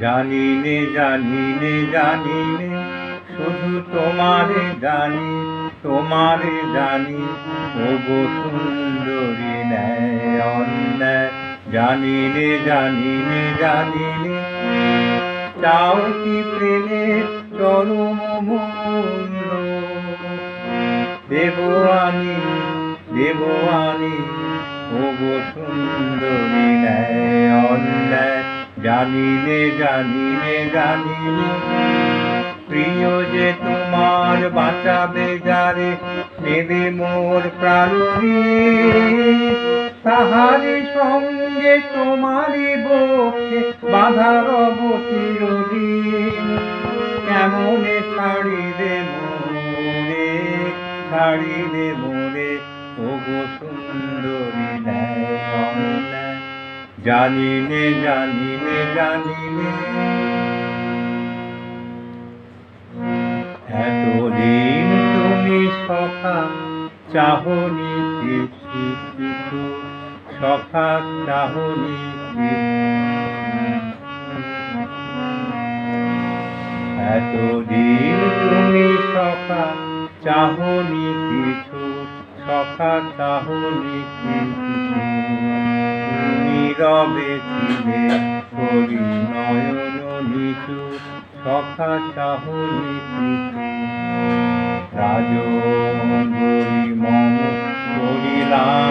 জানি নে জানি নে জানি নে শুধু তোমারে জানি তোমারে জানি ও গো সুন্দরী ন্যায়, অন্যায়। জানি নে জানি নে জানি নে চাও কি প্রেমের চরম মূল্য? দেবয়ানি দেবয়ানি ও গো সুন্দরী ন্যায়, অন্যায়। জানি নে জানি নে জানি নে প্রিয় যে তোমার বাঁচাবে যারে, নেবে মোর প্রাণী তাহারি সঙ্গে তোমারই বক্ষে বাধার অবতীরদিন কেমনে ছাড়িবে মোরে ছাড়িবে মোরে ও গো সুন্দরী জানি নে জানি নে জানি নে এতদিন তুমি সখা, চাহনি কিছু সখা, চাহনি এতদিন তুমি সখা, চাহনি কিছু সখা, চাহনি কিছু নীরবে ছিলে করি নয়ন নিচু সখা চাহনি রাজ করিলাম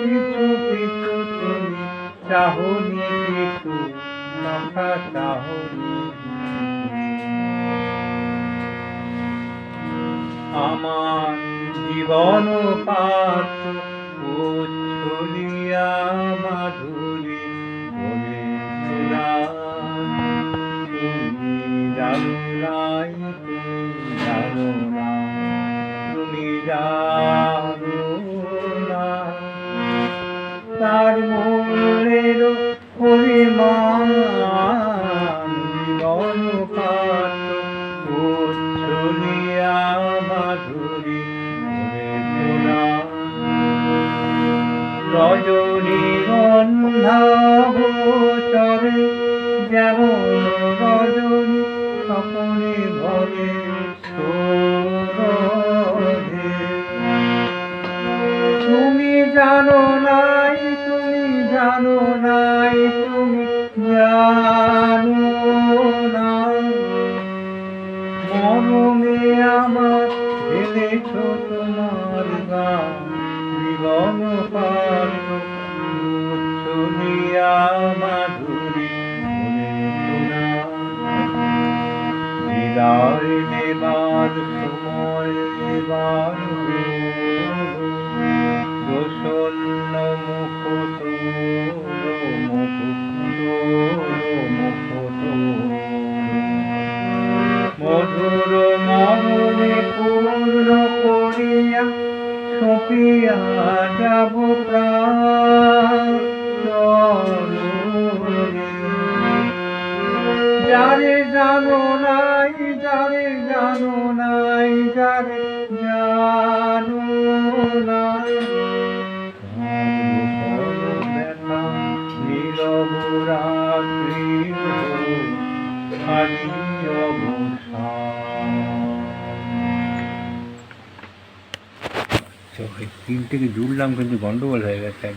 কিছু কিছু তুমি চাহনি চাহনি আমার জীবন পাত্র উচ্ছলিয়া মাধুরী বলে তুমি তার মূলের পরিমাণ জীবন মাধুরী রজনী যেমন রজনী স্বপনে ভরে তুমি জানো জানো নাই তুমি জানো নাই। মনে আমার ফেলেছ তোমার গান জীবন পার যাব যারে জানো নাই যারে জানো নাই যারে জানো তিন থেকে জুড়লাম কিন্তু গন্ডগোল হয়ে গেছে এক